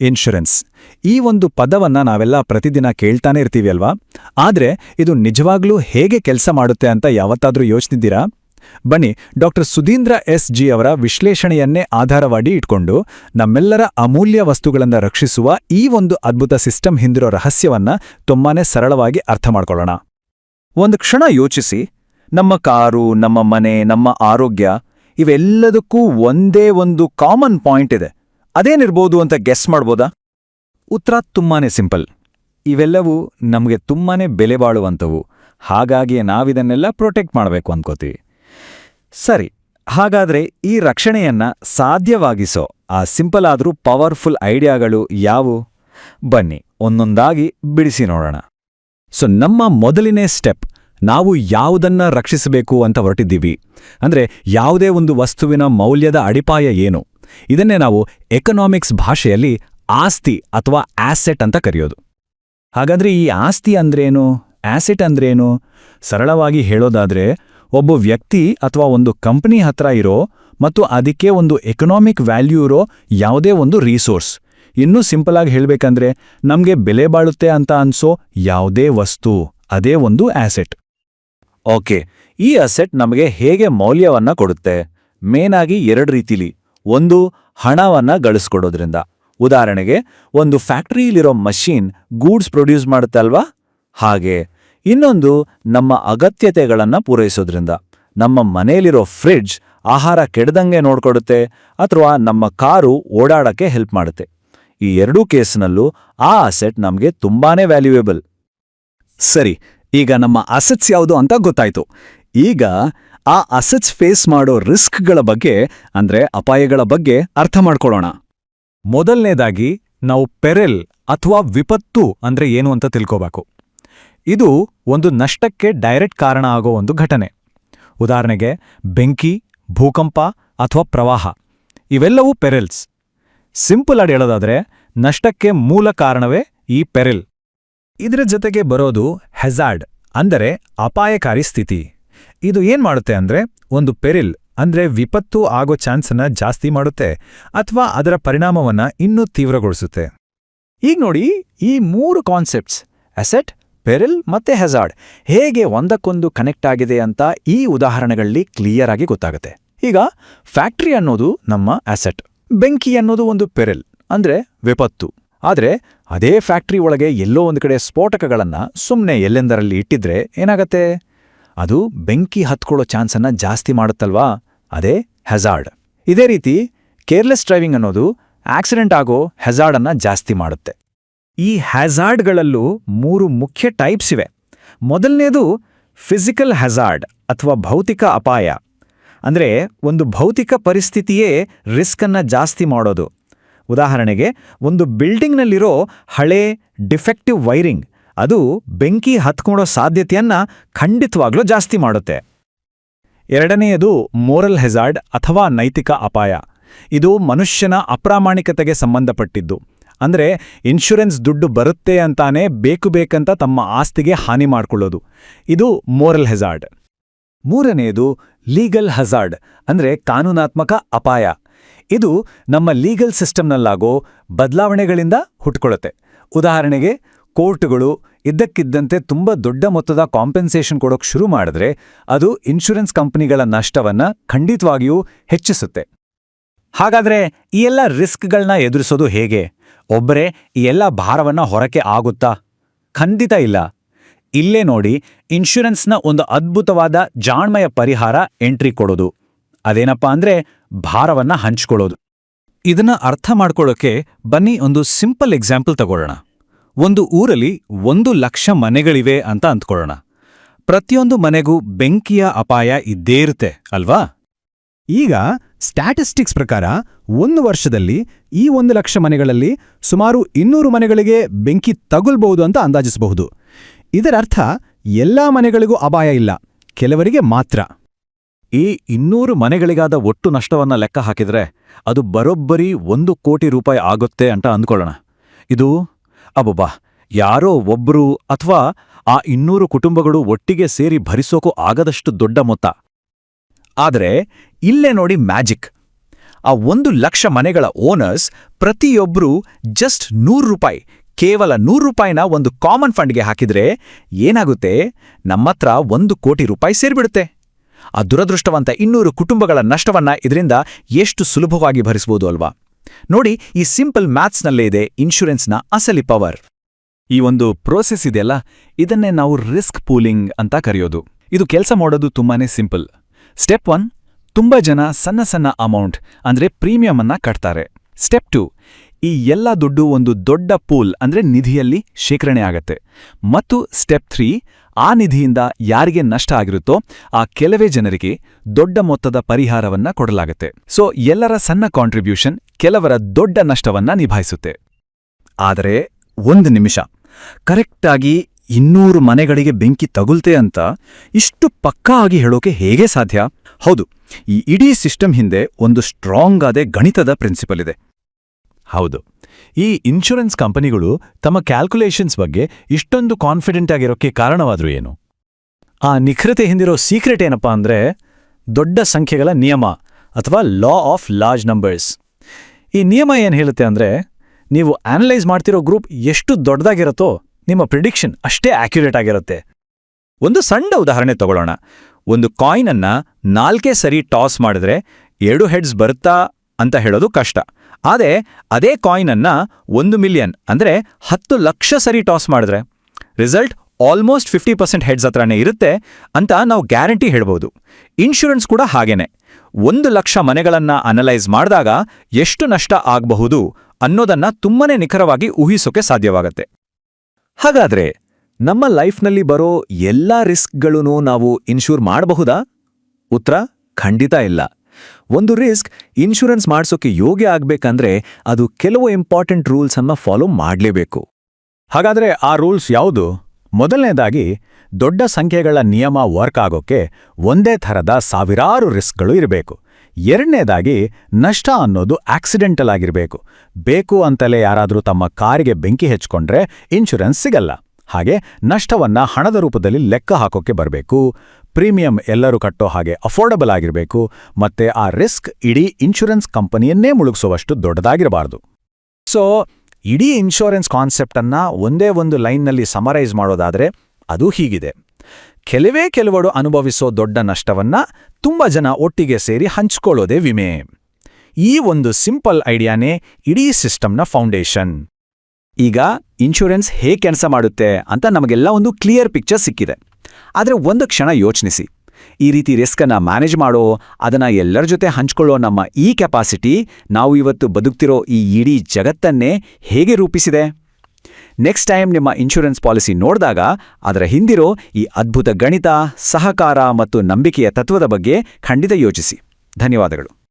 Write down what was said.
Insurance ಈ ಒಂದು ಪದವನ್ನ ನಾವೆಲ್ಲ ಪ್ರತಿದಿನ ಕೇಳ್ತಾನೆ ಇರ್ತೀವಿ ಅಲ್ವಾ? ಆದ್ರೆ ಇದು ನಿಜವಾಗ್ಲೂ ಹೇಗೆ ಕೆಲಸ ಮಾಡುತ್ತೆ ಅಂತ ಯಾವತ್ತಾದ್ರೂ ಯೋಚಿಸಿದ್ದೀರಾ ಬನ್ನಿ, ಡಾಕ್ಟರ್ ಸುಧೀಂದ್ರ ಎಸ್ ಜಿ ಅವರ ವಿಶ್ಲೇಷಣೆಯನ್ನೇ ಆಧಾರವಾಗಿ ಇಟ್ಕೊಂಡು ನಮ್ಮೆಲ್ಲರ ಅಮೂಲ್ಯ ವಸ್ತುಗಳನ್ನು ರಕ್ಷಿಸುವ ಈ ಒಂದು ಅದ್ಭುತ ಸಿಸ್ಟಮ್ ಹಿಂದಿರೋ ರಹಸ್ಯವನ್ನ ತುಂಬಾನೇ ಸರಳವಾಗಿ ಅರ್ಥ ಮಾಡ್ಕೊಳ್ಳೋಣ. ಒಂದು ಕ್ಷಣ ಯೋಚಿಸಿ. ನಮ್ಮ ಕಾರು, ನಮ್ಮ ಮನೆ, ನಮ್ಮ ಆರೋಗ್ಯ, ಇವೆಲ್ಲದಕ್ಕೂ ಒಂದೇ ಒಂದು ಕಾಮನ್ ಪಾಯಿಂಟ್ ಇದೆ. ಅದೇನಿರ್ಬೋದು ಅಂತ ಗೆಸ್ ಮಾಡ್ಬೋದಾ? ಉತ್ತರ ತುಂಬಾನೇ ಸಿಂಪಲ್. ಇವೆಲ್ಲವೂ ನಮಗೆ ತುಂಬಾನೇ ಬೆಲೆ ಬಾಳುವಂಥವು. ಹಾಗಾಗಿ ನಾವಿದನ್ನೆಲ್ಲ ಪ್ರೊಟೆಕ್ಟ್ ಮಾಡಬೇಕು ಅಂದ್ಕೋತೀವಿ ಸರಿ, ಹಾಗಾದ್ರೆ ಈ ರಕ್ಷಣೆಯನ್ನ ಸಾಧ್ಯವಾಗಿಸೋ ಆ ಸಿಂಪಲ್ ಆದರೂ ಪವರ್ಫುಲ್ ಐಡಿಯಾಗಳು ಯಾವುವು ಬನ್ನಿ, ಒಂದೊಂದಾಗಿ ಬಿಡಿಸಿ ನೋಡೋಣ. ಸೊ ನಮ್ಮ ಮೊದಲನೇ ಸ್ಟೆಪ್ ನಾವು ಯಾವುದನ್ನ ರಕ್ಷಿಸಬೇಕು ಅಂತ ಹೊರಟಿದ್ದೀವಿ. ಅಂದ್ರೆ ಯಾವುದೇ ಒಂದು ವಸ್ತುವಿನ ಮೌಲ್ಯದ ಅಡಿಪಾಯ ಏನು? ಇದನ್ನೇ ನಾವು ಎಕನಾಮಿಕ್ಸ್ ಭಾಷೆಯಲ್ಲಿ ಆಸ್ತಿ ಅಥವಾ ಆಸೆಟ್ ಅಂತ ಕರೆಯೋದು. ಹಾಗಾದ್ರೆ ಈ ಆಸ್ತಿ ಅಂದ್ರೇನು? ಆಸೆಟ್ ಅಂದ್ರೇನು? ಸರಳವಾಗಿ ಹೇಳೋದಾದ್ರೆ, ಒಬ್ಬ ವ್ಯಕ್ತಿ ಅಥವಾ ಒಂದು ಕಂಪನಿ ಹತ್ರ ಇರೋ ಮತ್ತು ಅದಕ್ಕೆ ಒಂದು ಎಕನಾಮಿಕ್ ವ್ಯಾಲ್ಯೂ ಇರೋ ಯಾವುದೇ ಒಂದು ರಿಸೋರ್ಸ್ ಇನ್ನೂ ಸಿಂಪಲ್ ಆಗಿ ಹೇಳ್ಬೇಕಂದ್ರೆ, ನಮ್ಗೆ ಬೆಲೆ ಬಾಳುತ್ತೆ ಅಂತ ಅನ್ಸೋ ಯಾವುದೇ ವಸ್ತು, ಅದೇ ಒಂದು ಆಸೆಟ್ ಓಕೆ, ಈ ಅಸೆಟ್ ನಮಗೆ ಹೇಗೆ ಮೌಲ್ಯವನ್ನ ಕೊಡುತ್ತೆ? ಮೇನಾಗಿ ಎರಡು ರೀತಿಲಿ. ಒಂದು ಹಣವನ್ನ ಗಳಿಸ್ಕೊಡೋದ್ರಿಂದ. ಉದಾಹರಣೆಗೆ, ಒಂದು ಫ್ಯಾಕ್ಟರಿಲಿರೋ ಮಷೀನ್ ಗೂಡ್ಸ್ ಪ್ರೊಡ್ಯೂಸ್ ಮಾಡುತ್ತೆ ಅಲ್ವಾ? ಹಾಗೆ. ಇನ್ನೊಂದು ನಮ್ಮ ಅಗತ್ಯತೆಗಳನ್ನ ಪೂರೈಸೋದ್ರಿಂದ. ನಮ್ಮ ಮನೆಯಲ್ಲಿರೋ ಫ್ರಿಡ್ಜ್ ಆಹಾರ ಕೆಡದಂಗೆ ನೋಡ್ಕೊಡುತ್ತೆ, ಅಥವಾ ನಮ್ಮ ಕಾರು ಓಡಾಡಕ್ಕೆ ಹೆಲ್ಪ್ ಮಾಡುತ್ತೆ. ಈ ಎರಡೂ ಕೇಸ್ನಲ್ಲೂ ಆ ಅಸೆಟ್ ನಮಗೆ ತುಂಬಾನೇ ವ್ಯಾಲ್ಯೂಯೇಬಲ್. ಸರಿ, ಈಗ ನಮ್ಮ ಅಸೆಟ್ಸ್ ಯಾವುದು ಅಂತ ಗೊತ್ತಾಯ್ತು. ಈಗ ಆ ಅಸೆಟ್ಸ್ ಫೇಸ್ ಮಾಡೋ ರಿಸ್ಕ್ಗಳ ಬಗ್ಗೆ, ಅಂದ್ರೆ ಅಪಾಯಗಳ ಬಗ್ಗೆ ಅರ್ಥ ಮಾಡ್ಕೊಳ್ಳೋಣ. ಮೊದಲನೇದಾಗಿ, ನಾವು ಪೆರೆಲ್ ಅಥವಾ ವಿಪತ್ತು ಅಂದ್ರೆ ಏನು ಅಂತ ತಿಳ್ಕೋಬೇಕು. ಇದು ಒಂದು ನಷ್ಟಕ್ಕೆ ಡೈರೆಕ್ಟ್ ಕಾರಣ ಆಗೋ ಒಂದು ಘಟನೆ. ಉದಾಹರಣೆಗೆ, ಬೆಂಕಿ, ಭೂಕಂಪ ಅಥವಾ ಪ್ರವಾಹ, ಇವೆಲ್ಲವೂ ಪೆರೆಲ್ಸ್. ಸಿಂಪಲ್ ಆಗಿ ಹೇಳೋದಾದ್ರೆ, ನಷ್ಟಕ್ಕೆ ಮೂಲ ಕಾರಣವೇ ಈ ಪೆರೆಲ್. ಇದರ ಜೊತೆಗೆ ಬರೋದು ಹೆಜಾರ್ಡ್, ಅಂದರೆ ಅಪಾಯಕಾರಿ ಸ್ಥಿತಿ. ಇದು ಏನ್ ಮಾಡುತ್ತೆ ಅಂದ್ರೆ, ಒಂದು ಪೆರಿಲ್, ಅಂದ್ರೆ ವಿಪತ್ತು ಆಗೋ ಚಾನ್ಸನ್ನ ಜಾಸ್ತಿ ಮಾಡುತ್ತೆ, ಅಥವಾ ಅದರ ಪರಿಣಾಮವನ್ನ ಇನ್ನೂ ತೀವ್ರಗೊಳಿಸುತ್ತೆ. ಈಗ ನೋಡಿ, ಈ ಮೂರು ಕಾನ್ಸೆಪ್ಟ್ಸ್ ಅಸೆಟ್ ಪೆರಿಲ್ ಮತ್ತೆ ಹೆಜಾರ್ಡ್ ಹೇಗೆ ಒಂದಕ್ಕೊಂದು ಕನೆಕ್ಟ್ ಆಗಿದೆ ಅಂತ ಈ ಉದಾಹರಣೆಗಳಲ್ಲಿ ಕ್ಲಿಯರ್ ಆಗಿ ಗೊತ್ತಾಗುತ್ತೆ. ಈಗ ಫ್ಯಾಕ್ಟ್ರಿ ಅನ್ನೋದು ನಮ್ಮ ಅಸೆಟ್ ಬೆಂಕಿ ಅನ್ನೋದು ಒಂದು ಪೆರಿಲ್, ಅಂದ್ರೆ ವಿಪತ್ತು. ಆದ್ರೆ ಅದೇ ಫ್ಯಾಕ್ಟ್ರಿ ಒಳಗೆ ಎಲ್ಲೋ ಒಂದು ಕಡೆ ಸ್ಫೋಟಕಗಳನ್ನ ಸುಮ್ಮನೆ ಎಲ್ಲೆಂದರಲ್ಲಿ ಇಟ್ಟಿದ್ರೆ ಏನಾಗತ್ತೆ? ಅದು ಬೆಂಕಿ ಹತ್ಕೊಳ್ಳೋ ಚಾನ್ಸನ್ನ ಜಾಸ್ತಿ ಮಾಡುತ್ತಲ್ವಾ? ಅದೇ ಹೆಜಾರ್ಡ್. ಇದೇ ರೀತಿ ಕೇರ್ಲೆಸ್ ಡ್ರೈವಿಂಗ್ ಅನ್ನೋದು ಆಕ್ಸಿಡೆಂಟ್ ಆಗೋ ಹೆಜಾರ್ಡನ್ನ ಜಾಸ್ತಿ ಮಾಡುತ್ತೆ. ಈ ಹ್ಯಾಜಾರ್ಡ್ಗಳಲ್ಲೂ ಮೂರು ಮುಖ್ಯ ಟೈಪ್ಸ್ ಇವೆ. ಮೊದಲನೇದು ಫಿಸಿಕಲ್ ಹ್ಯಾಜಾರ್ಡ್ ಅಥವಾ ಭೌತಿಕ ಅಪಾಯ. ಅಂದ್ರೆ ಒಂದು ಭೌತಿಕ ಪರಿಸ್ಥಿತಿಯೇ ರಿಸ್ಕನ್ನು ಜಾಸ್ತಿ ಮಾಡೋದು. ಉದಾಹರಣೆಗೆ, ಒಂದು ಬಿಲ್ಡಿಂಗ್ನಲ್ಲಿರೋ ಹಳೆ ಡಿಫೆಕ್ಟಿವ್ ವೈರಿಂಗ್ ಅದು ಬೆಂಕಿ ಹತ್ಕೊಳ್ಳೋ ಸಾಧ್ಯತೆಯನ್ನ ಖಂಡಿತವಾಗ್ಲೂ ಜಾಸ್ತಿ ಮಾಡುತ್ತೆ. ಎರಡನೆಯದು ಮೋರಲ್ ಹೆಜಾರ್ಡ್ ಅಥವಾ ನೈತಿಕ ಅಪಾಯ. ಇದು ಮನುಷ್ಯನ ಅಪ್ರಾಮಾಣಿಕತೆಗೆ ಸಂಬಂಧಪಟ್ಟಿದ್ದು. ಅಂದ್ರೆ ಇನ್ಶೂರೆನ್ಸ್ ದುಡ್ಡು ಬರುತ್ತೆ ಅಂತಾನೆ ಬೇಕು ಬೇಕಂತ ತಮ್ಮ ಆಸ್ತಿಗೆ ಹಾನಿ ಮಾಡ್ಕೊಳ್ಳೋದು. ಇದು ಮೋರಲ್ ಹೆಜಾರ್ಡ್ ಮೂರನೆಯದು ಲೀಗಲ್ ಹಜಾರ್ಡ್ ಅಂದ್ರೆ ಕಾನೂನಾತ್ಮಕ ಅಪಾಯ. ಇದು ನಮ್ಮ ಲೀಗಲ್ ಸಿಸ್ಟಮ್ನಲ್ಲಾಗೋ ಬದಲಾವಣೆಗಳಿಂದ ಹುಟ್ಕೊಳ್ಳುತ್ತೆ. ಉದಾಹರಣೆಗೆ ಕೋರ್ಟ್ಗಳು ಇದ್ದಕ್ಕಿದ್ದಂತೆ ತುಂಬ ದೊಡ್ಡ ಮೊತ್ತದ ಕಾಂಪೆನ್ಸೇಷನ್ ಕೊಡೋಕೆ ಶುರು ಮಾಡಿದ್ರೆ ಅದು ಇನ್ಶೂರೆನ್ಸ್ ಕಂಪನಿಗಳ ನಷ್ಟವನ್ನ ಖಂಡಿತವಾಗಿಯೂ ಹೆಚ್ಚಿಸುತ್ತೆ. ಹಾಗಾದ್ರೆ ಈ ಎಲ್ಲ ರಿಸ್ಕ್ಗಳನ್ನ ಎದುರಿಸೋದು ಹೇಗೆ? ಒಬ್ಬರೇ ಈ ಎಲ್ಲ ಭಾರವನ್ನ ಹೊರಕ್ಕೆ ಆಗುತ್ತಾ? ಖಂಡಿತ ಇಲ್ಲ. ಇಲ್ಲೇ ನೋಡಿ ಇನ್ಶೂರೆನ್ಸ್ನ ಒಂದು ಅದ್ಭುತವಾದ ಜಾಣ್ಮಯ ಪರಿಹಾರ ಎಂಟ್ರಿ ಕೊಡೋದು. ಅದೇನಪ್ಪಾ ಅಂದ್ರೆ ಭಾರವನ್ನ ಹಂಚ್ಕೊಳ್ಳೋದು. ಇದನ್ನ ಅರ್ಥ ಮಾಡ್ಕೊಳ್ಳೋಕೆ ಬನ್ನಿ ಒಂದು ಸಿಂಪಲ್ ಎಕ್ಸಾಂಪಲ್ ತಗೊಳ್ಳೋಣ. ಒಂದು ಊರಲ್ಲಿ ಒಂದು ಲಕ್ಷ ಮನೆಗಳಿವೆ ಅಂತ ಅಂದ್ಕೊಳ್ಳೋಣ ಪ್ರತಿಯೊಂದು ಮನೆಗೂ ಬೆಂಕಿಯ ಅಪಾಯ ಇದ್ದೇ ಇರುತ್ತೆ, ಅಲ್ವಾ? ಈಗ ಸ್ಟ್ಯಾಟಿಸ್ಟಿಕ್ಸ್ ಪ್ರಕಾರ ಒಂದು ವರ್ಷದಲ್ಲಿ ಈ ಒಂದು ಲಕ್ಷ ಮನೆಗಳಲ್ಲಿ ಸುಮಾರು ಇನ್ನೂರು ಮನೆಗಳಿಗೆ ಬೆಂಕಿ ತಗುಲ್ಬಹುದು ಅಂತ ಅಂದಾಜಿಸಬಹುದು. ಇದರರ್ಥ ಎಲ್ಲಾ ಮನೆಗಳಿಗೂ ಅಪಾಯ ಇಲ್ಲ, ಕೆಲವರಿಗೆ ಮಾತ್ರ. ಈ ಇನ್ನೂರು ಮನೆಗಳಿಗಾದ ಒಟ್ಟು ನಷ್ಟವನ್ನ ಲೆಕ್ಕ ಹಾಕಿದ್ರೆ ಅದು ಬರೋಬ್ಬರಿ ಒಂದು ಕೋಟಿ ರೂಪಾಯಿ ಆಗುತ್ತೆ ಅಂತ ಅಂದ್ಕೊಳ್ಳೋಣ. ಇದು ಅಬ್ಬಬ್ಬಾ, ಯಾರೋ ಒಬ್ರು ಅಥವಾ ಆ ಇನ್ನೂರು ಕುಟುಂಬಗಳು ಒಟ್ಟಿಗೆ ಸೇರಿ ಭರಿಸೋಕೂ ಆಗದಷ್ಟು ದೊಡ್ಡ ಮೊತ್ತ. ಆದರೆ ಇಲ್ಲೇ ನೋಡಿ ಮ್ಯಾಜಿಕ್. ಆ ಒಂದು ಲಕ್ಷ ಮನೆಗಳ ಓನರ್ಸ್ ಪ್ರತಿಯೊಬ್ಬರು ಜಸ್ಟ್ ನೂರು ರೂಪಾಯಿ, ಕೇವಲ ನೂರು ರೂಪಾಯಿನ ಒಂದು ಕಾಮನ್ ಫಂಡ್ಗೆ ಹಾಕಿದ್ರೆ ಏನಾಗುತ್ತೆ? ನಮ್ಮತ್ರ ಒಂದು ಕೋಟಿ ರೂಪಾಯಿ ಸೇರಿಬಿಡುತ್ತೆ. ಆ ದುರದೃಷ್ಟವಂತ ಇನ್ನೂರು ಕುಟುಂಬಗಳ ನಷ್ಟವನ್ನ ಇದರಿಂದ ಎಷ್ಟು ಸುಲಭವಾಗಿ ಭರಿಸಬಹುದು ಅಲ್ವಾ? ನೋಡಿ, ಈ ಸಿಂಪಲ್ ಮ್ಯಾಥ್ಸ್ನಲ್ಲೇ ಇದೆ ಇನ್ಶೂರೆನ್ಸ್ನ ಅಸಲಿ ಪವರ್. ಈ ಒಂದು ಪ್ರೋಸೆಸ್ ಇದೆಯಲ್ಲ, ಇದನ್ನೇ ನಾವು ರಿಸ್ಕ್ ಪೂಲಿಂಗ್ ಅಂತ ಕರೆಯೋದು. ಇದು ಕೆಲಸ ಮಾಡೋದು ತುಂಬಾನೇ ಸಿಂಪಲ್. ಸ್ಟೆಪ್ ಒನ್, ತುಂಬಾ ಜನ ಸಣ್ಣ ಸಣ್ಣ ಅಮೌಂಟ್, ಅಂದ್ರೆ ಪ್ರೀಮಿಯಂ ಅನ್ನ ಕಟ್ತಾರೆ. ಸ್ಟೆಪ್ ಟು, ಈ ಎಲ್ಲ ದುಡ್ಡು ಒಂದು ದೊಡ್ಡ ಪೂಲ್, ಅಂದ್ರೆ ನಿಧಿಯಲ್ಲಿ ಶೇಖರಣೆ ಆಗತ್ತೆ. ಮತ್ತು ಸ್ಟೆಪ್ ಥ್ರೀ ಆ ನಿಧಿಯಿಂದ ಯಾರಿಗೆ ನಷ್ಟ ಆಗಿರುತ್ತೋ ಆ ಕೆಲವೇ ಜನರಿಗೆ ದೊಡ್ಡ ಮೊತ್ತದ ಪರಿಹಾರವನ್ನ ಕೊಡಲಾಗುತ್ತೆ. ಸೊ, ಎಲ್ಲರ ಸಣ್ಣ ಕಾಂಟ್ರಿಬ್ಯೂಷನ್ ಕೆಲವರ ದೊಡ್ಡ ನಷ್ಟವನ್ನ ನಿಭಾಯಿಸುತ್ತೆ. ಆದರೆ ಒಂದು ನಿಮಿಷ. ಕರೆಕ್ಟಾಗಿ ಇನ್ನೂರು ಮನೆಗಳಿಗೆ ಬೆಂಕಿ ತಗುಲ್ತೆ ಅಂತ ಇಷ್ಟು ಪಕ್ಕಾ ಆಗಿ ಹೇಳೋಕೆ ಹೇಗೆ ಸಾಧ್ಯ? ಹೌದು, ಈ ಇಡೀ ಸಿಸ್ಟಮ್ ಹಿಂದೆ ಒಂದು ಸ್ಟ್ರಾಂಗ್ ಆದ ಗಣಿತದ ಪ್ರಿನ್ಸಿಪಲ್ ಇದೆ. ಹೌದು. ಈ ಇನ್ಶೂರೆನ್ಸ್ ಕಂಪನಿಗಳು ತಮ್ಮ ಕ್ಯಾಲ್ಕುಲೇಷನ್ಸ್ ಬಗ್ಗೆ ಇಷ್ಟೊಂದು ಕಾನ್ಫಿಡೆಂಟ್ ಆಗಿರೋಕ್ಕೆ ಕಾರಣವಾದರೂ ಏನು? ಆ ನಿಖರತೆ ಹಿಂದಿರೋ ಸೀಕ್ರೆಟ್ ಏನಪ್ಪಾ ಅಂದ್ರೆ ದೊಡ್ಡ ಸಂಖ್ಯೆಗಳ ನಿಯಮ ಅಥವಾ ಲಾ ಆಫ್ ಲಾರ್ಜ್ ನಂಬರ್ಸ್ ಈ ನಿಯಮ ಏನು ಹೇಳುತ್ತೆ ಅಂದ್ರೆ ನೀವು ಅನಲೈಸ್ ಮಾಡ್ತಿರೋ ಗ್ರೂಪ್ ಎಷ್ಟು ದೊಡ್ಡದಾಗಿರುತ್ತೋ ನಿಮ್ಮ ಪ್ರಿಡಿಕ್ಷನ್ ಅಷ್ಟೇ ಆಕ್ಯುರೇಟ್ ಆಗಿರುತ್ತೆ. ಒಂದು ಸಣ್ಣ ಉದಾಹರಣೆ ತಗೊಳ್ಳೋಣ. ಒಂದು ಕಾಯಿನನ್ನು ನಾಲ್ಕೇ ಸರಿ ಟಾಸ್ ಮಾಡಿದ್ರೆ ಎರಡು ಹೆಡ್ಸ್ ಬರುತ್ತಾ ಅಂತ ಹೇಳೋದು ಕಷ್ಟ. ಆದರೆ ಅದೇ ಕಾಯಿನನ್ನು ಒಂದು ಮಿಲಿಯನ್ ಅಂದ್ರೆ ಹತ್ತು ಲಕ್ಷ ಸರಿ ಟಾಸ್ ಮಾಡಿದ್ರೆ result almost fifty percent heads ಹತ್ರನೇ ಇರುತ್ತೆ ಅಂತ ನಾವು ಗ್ಯಾರಂಟಿ ಹೇಳ್ಬೋದು. ಇನ್ಶೂರೆನ್ಸ್ ಕೂಡ ಹಾಗೇನೆ. ಒಂದು ಲಕ್ಷ ಮನೆಗಳನ್ನು ಅನಲೈಸ್ ಮಾಡಿದಾಗ ಎಷ್ಟು ನಷ್ಟ ಆಗಬಹುದು ಅನ್ನೋದನ್ನ ತುಂಬಾನೇ ನಿಖರವಾಗಿ ಊಹಿಸೋಕೆ ಸಾಧ್ಯವಾಗತ್ತೆ. ಹಾಗಾದ್ರೆ ನಮ್ಮ ಲೈಫ್ನಲ್ಲಿ ಬರೋ ಎಲ್ಲಾ ರಿಸ್ಕ್ಗಳೂ ನಾವು ಇನ್ಶೂರ್ ಮಾಡಬಹುದಾ? ಉತ್ತರ ಖಂಡಿತ ಇಲ್ಲ. ಒಂದು ರಿಸ್ಕ್ ಇನ್ಶೂರೆನ್ಸ್ ಮಾಡಿಸೋಕೆ ಯೋಗ್ಯ ಆಗಬೇಕಂದ್ರೆ ಅದು ಕೆಲವು ಇಂಪಾರ್ಟೆಂಟ್ ರೂಲ್ಸನ್ನು ಫಾಲೋ ಮಾಡಲೇಬೇಕು. ಹಾಗಾದ್ರೆ ಆ ರೂಲ್ಸ್ ಯಾವುದು? ಮೊದಲನೇದಾಗಿ, ದೊಡ್ಡ ಸಂಖ್ಯೆಗಳ ನಿಯಮ ವರ್ಕ್ ಆಗೋಕೆ ಒಂದೇ ಥರದ ಸಾವಿರಾರು ರಿಸ್ಕ್ಗಳು ಇರಬೇಕು. ಎರಡನೇದಾಗಿ, ನಷ್ಟ ಅನ್ನೋದು ಆಕ್ಸಿಡೆಂಟಲ್ ಆಗಿರಬೇಕು. ಬೇಕು ಅಂತಲೇ ಯಾರಾದರೂ ತಮ್ಮ ಕಾರಿಗೆ ಬೆಂಕಿ ಹೆಚ್ಕೊಂಡ್ರೆ ಇನ್ಶೂರೆನ್ಸ್ ಸಿಗಲ್ಲ. ಹಾಗೆ ನಷ್ಟವನ್ನ ಹಣದ ರೂಪದಲ್ಲಿ ಲೆಕ್ಕ ಹಾಕೋಕೆ ಬರಬೇಕು. ಪ್ರೀಮಿಯಂ ಎಲ್ಲರೂ ಕಟ್ಟೋ ಹಾಗೆ ಅಫೋರ್ಡಬಲ್ ಆಗಿರಬೇಕು, ಮತ್ತೆ ಆ ರಿಸ್ಕ್ ಇಡೀ ಇನ್ಶೂರೆನ್ಸ್ ಕಂಪನಿಯನ್ನೇ ಮುಳುಗಿಸುವಷ್ಟು ದೊಡ್ಡದಾಗಿರಬಾರ್ದು. ಸೊ ಇಡೀ ಇನ್ಶೂರೆನ್ಸ್ ಕಾನ್ಸೆಪ್ಟನ್ನ ಒಂದೇ ಒಂದು ಲೈನ್ನಲ್ಲಿ ಸಮರೈಸ್ ಮಾಡೋದಾದ್ರೆ ಅದು ಹೀಗಿದೆ. ಕೆಲವೇ ಕೆಲವರು ಅನುಭವಿಸೋ ದೊಡ್ಡ ನಷ್ಟವನ್ನ ತುಂಬಾ ಜನ ಒಟ್ಟಿಗೆ ಸೇರಿ ಹಂಚಿಕೊಳ್ಳೋದೇ ವಿಮೆ. ಈ ಒಂದು ಸಿಂಪಲ್ ಐಡಿಯಾನೇ ಇಡೀ ಸಿಸ್ಟಮ್ನ ಫೌಂಡೇಶನ್ ಈಗ ಇನ್ಶೂರೆನ್ಸ್ ಹೇಗೆ ಕೆಲಸ ಮಾಡುತ್ತೆ ಅಂತ ನಮಗೆಲ್ಲ ಒಂದು ಕ್ಲಿಯರ್ ಪಿಕ್ಚರ್ ಸಿಕ್ಕಿದೆ. ಆದರೆ ಒಂದು ಕ್ಷಣ ಯೋಚನಿಸಿ. ಈ ರೀತಿ ರಿಸ್ಕನ್ನು ಮ್ಯಾನೇಜ್ ಮಾಡೋ, ಅದನ್ನು ಎಲ್ಲರ ಜೊತೆ ಹಂಚ್ಕೊಳ್ಳೋ ನಮ್ಮ ಈ ಕೆಪಾಸಿಟಿ ನಾವು ಇವತ್ತು ಬದುಕ್ತಿರೋ ಈ ಇಡೀ ಜಗತ್ತನ್ನೇ ಹೇಗೆ ರೂಪಿಸಿದೆ? ನೆಕ್ಸ್ಟ್ ಟೈಮ್ ನಿಮ್ಮ ಇನ್ಶೂರೆನ್ಸ್ ಪಾಲಿಸಿ ನೋಡಿದಾಗ, ಅದರ ಹಿಂದಿರೋ ಈ ಅದ್ಭುತ ಗಣಿತ, ಸಹಕಾರ ಮತ್ತು ನಂಬಿಕೆಯ ತತ್ವದ ಬಗ್ಗೆ ಖಂಡಿತ ಯೋಚಿಸಿ. ಧನ್ಯವಾದಗಳು.